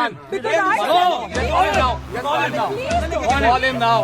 done. Because I No, call him now. Call him now. Call him now.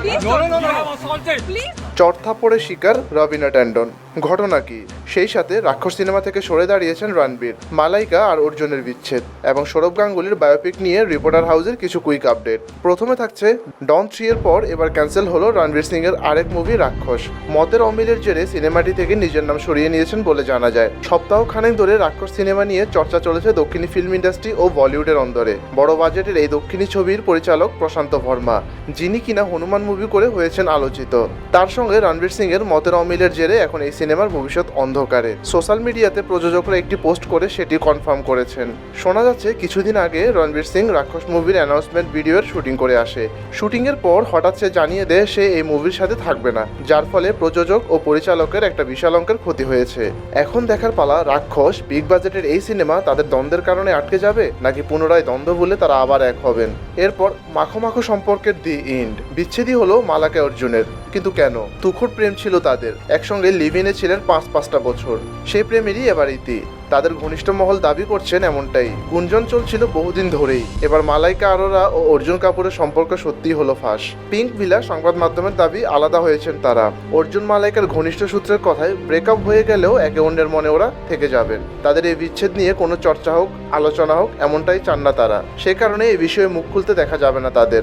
Please No, no, no, no. I'm Please. চড়থাপ্পড়ের শিকার রবিনা ট্যান্ডন। ঘটনা কি? সেই সাথে রাক্ষস cinema থেকে সরে দাঁড়িয়েছেন রণবীর, মালাইকা আর অর্জুনের বিচ্ছেদ এবং সৌরভ গাঙ্গুলির বায়োপিক নিয়ে রিপোর্টার হাউসের কিছু কুইক আপডেট প্রথমে থাকছে ডন থ্রি এর পর এবার ক্যান্সেল হলো রণবীর সিং এর আরেক মুভি রাক্ষস। মতের অমিলের জেরে সিনেমাটি থেকে নিজের নাম সরিয়ে নিয়েছেন বলে জানা যায়। সপ্তাহ খানেক ধরে রাক্ষস সিনেমা নিয়ে চর্চা চলেছে দক্ষিণী ফিল্ম ইন্ডাস্ট্রি ও বলিউডের অন্দরে। বড় বাজেটের এই দক্ষিণী ছবির পরিচালক প্রশান্ত ভর্মা যিনি কিনা হনুমান মুভি করে হয়েছেন আলোচিত। তার সঙ্গে রণবীর সিং এর মতের অমিলের জেরে এখন এই সিনেমার ভবিষ্যৎ অন্ধকারে। সোশ্যাল মিডিয়াতে প্রযোজকরা একটি পোস্ট করে সেটি কনফার্ম করেছেন। শোনা যাচ্ছে, কিছুদিন আগে রণবীর সিং রাক্ষস মুভির অ্যানাউন্সমেন্ট ভিডিওর শুটিং করে আসে। শুটিং এর পর হঠাৎ সে জানিয়ে দেয়, সে এই মুভির সাথে থাকবে না, যার ফলে প্রযোজক ও পরিচালকের একটা বিশাল অঙ্কের ক্ষতি হয়েছে। এখন দেখার পালা, রাক্ষস, বিগ বাজেটের এই সিনেমা তাদের দ্বন্দ্বের কারণে আটকে যাবে, নাকি পুনরায় দ্বন্দ্ব বলে তারা আবার এক হবেন? এরপর মাখো মাখো সম্পর্কের দি ইন্ড বিচ্ছেদই হলো মালাকে অর্জুনের। কিন্তু কেন? তুখর প্রেম ছিল তাদের। একসঙ্গে লিভিনে ছিলেন পাঁচ পাঁচটা বছর। সেই প্রেমেরই এবার ইতি। তাদের ঘনিষ্ঠ মহল দাবি করছেন এমনটাই। গুঞ্জন চলছিল বহুদিন ধরেই। এবার মালাইকা আরোরা ও অর্জুন কাপুরের সম্পর্ক সত্যিই হলো ফাঁস। পিঙ্ক ভিলা সংবাদ মাধ্যমের দাবি আলাদা হয়েছেন তারা। অর্জুন মালাইকার ঘনিষ্ঠ সূত্রের কথায় ব্রেকআপ হয়ে গেলেও একে অন্যের মনে ওরা থেকে যাবেন। তাদের এই বিচ্ছেদ নিয়ে কোনো চর্চা হোক আলোচনা হোক এমনটাই চান না তারা। সে কারণে এই বিষয়ে মুখ খুলতে দেখা যাবে না তাদের।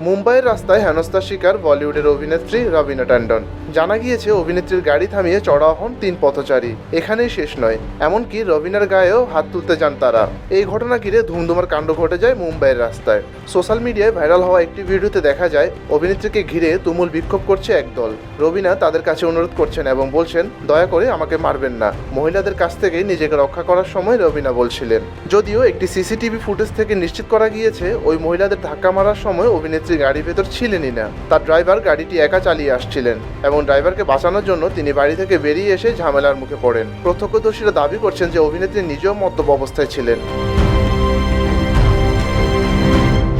মুম্বাইয়ের রাস্তায় হেনস্থার শিকার বলিউডের অভিনেত্রী রবিনা ট্যান্ডন জানা গিয়েছে অভিনেত্রীর গাড়ি থামিয়ে চড়া হন তিন পথচারী। এখানেই শেষ নয়। এমনকি রবিনার গায়েও হাত তুলতে যান তারা। এই ঘটনা ঘিরে ধুমধুমার কাণ্ড ঘটে যায় মুম্বাইয়ের রাস্তায়। সোশ্যাল মিডিয়ায় ভাইরাল হওয়া একটি ভিডিওতে দেখা যায় অভিনেত্রীকে ঘিরে তুমুল বিক্ষোভ করছে একদল। রবিনা তাদের কাছে অনুরোধ করছেন এবং বলছেন দয়া করে আমাকে মারবেন না। মহিলাদের কাছ থেকে নিজেকে রক্ষা করার সময় রবিনা বলছিলেন। যদিও একটি সিসিটিভি ফুটেজ থেকে নিশ্চিত করা গিয়েছে, ওই মহিলাদের ধাক্কা মারার সময় অভিনেত্রী গাড়ির ভেতর ছিলেনই না। তার ড্রাইভার গাড়িটি একা চালিয়ে আসছিলেন এবং ড্রাইভারকে বাঁচানোর জন্য তিনি বাড়ি থেকে বেরিয়ে এসে ঝামেলার মুখে পড়েন। প্রত্যক্ষদর্শীরা দাবি করছেন যে অভিনেত্রী নিজেও মদ্যপ অবস্থায় ছিলেন।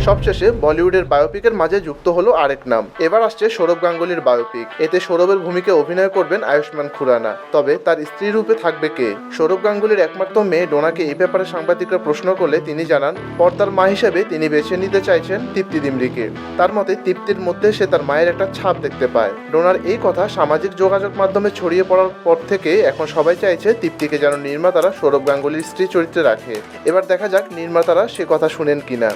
সবশেষে বলিউডের বায়োপিকের মাঝে যুক্ত হলো আরেক নাম। এবার আসছে সৌরভ গাঙ্গুলির বায়োপিক। এতে সৌরভের ভূমিকায় অভিনয় করবেন আয়ুষ্মান খুরানা। তবে তার স্ত্রী রূপে থাকবে কে? সৌরভ গাঙ্গুলির একমাত্র মেয়ে ডোনাকে এই ব্যাপারে সাংবাদিকরা প্রশ্ন করলে তিনি জানান, পর্দার মা হিসেবে তিনি বেছে নিতে চাইছেন তৃপ্তি দিমরিকে। তার মতে তৃপ্তির মধ্যে সে তার মায়ের একটা ছাপ দেখতে পায়। ডোনার এই কথা সামাজিক যোগাযোগ মাধ্যমে ছড়িয়ে পড়ার পর থেকে এখন সবাই চাইছে তৃপ্তিকে যেন নির্মাতারা সৌরভ গাঙ্গুলির স্ত্রী চরিত্রে রাখে। এবার দেখা যাক নির্মাতারা সে কথা শুনেন কিনা।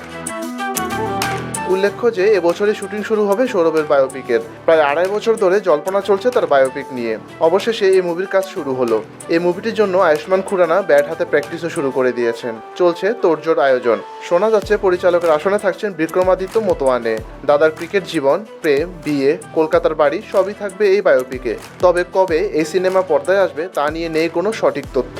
উল্লেখ্য যে, এবছরই শুটিং শুরু হবে সৌরভের বায়োপিকের প্রায় আড়াই বছর ধরে জল্পনা চলছে তার বায়োপিক নিয়ে। অবশেষে এই মুভির কাজ শুরু হলো। এই মুভিটির জন্য আয়ুষ্মান খুরানা ব্যাট হাতে প্র্যাকটিসও শুরু করে দিয়েছেন। চলছে তোড়জোড় আয়োজন। শোনা যাচ্ছে পরিচালকের আসনে থাকছেন বিক্রমাদিত্য মতোয়ানে। দাদার ক্রিকেট জীবন, প্রেম, বিয়ে, কলকাতার বাড়ি সবই থাকবে এই বায়োপিকে তবে কবে এই সিনেমা পর্দায় আসবে তা নিয়ে নেই কোনো সঠিক তথ্য।